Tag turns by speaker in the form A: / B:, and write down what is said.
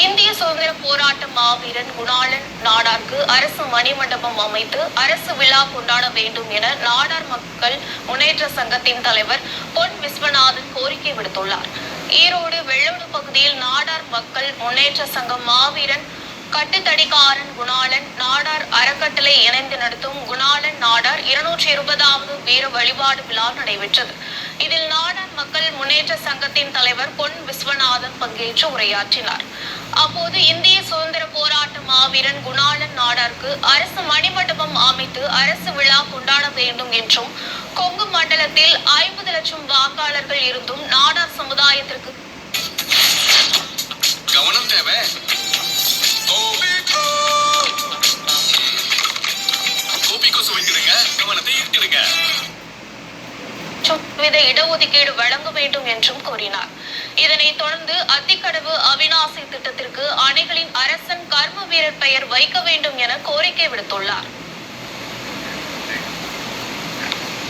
A: இந்திய சுதந்திர போராட்ட மாவீரன் குணாளன் நாடாருக்கு அரசு மணிமண்டபம் அமைத்து அரசு விழா கொண்டாட வேண்டும் என நாடார் மக்கள் முன்னேற்ற சங்கத்தின் தலைவர் பொன் விஸ்வநாதன் கோரிக்கை விடுத்துள்ளார். ஈரோடு வெள்ளோடு பகுதியில் நாடார் மக்கள் முன்னேற்ற சங்கம் மாவீரன் கட்டுத்தடிக்காரன் குணாளன் நாடார் அறக்கட்டளை இணைந்து நடத்தும் குணாளன் நாடார் இருநூற்றி இருபதாவது வீர வழிபாடு விழா நடைபெற்றது. இதில் நாடார் மக்கள் முன்னேற்ற சங்கத்தின் தலைவர் பொன் விஸ்வநாதன் பங்கேற்று உரையாற்றினார். அப்போது இந்திய சுதந்திர போராட்ட மாவீரன் குணாளன் நாடாருக்கு அரசு மணிமண்டபம் அமைத்து அரசு விழா கொண்டாட வேண்டும் என்றும் கொங்கு மண்டலத்தில் ஐம்பது லட்சம் வாக்காளர்கள் இருந்தும் நாடார் சமுதாயத்திற்கு
B: கவனம் தேவை.
A: இடஒதுக்கீடு வழங்க வேண்டும் என்றும் கூறினார் இதனைத் தொடர்ந்து அத்திக்கடவு அரசன் கர்ம வீரர் பெயர் வைக்க வேண்டும் என கோரிக்கை விடுத்துள்ளார்.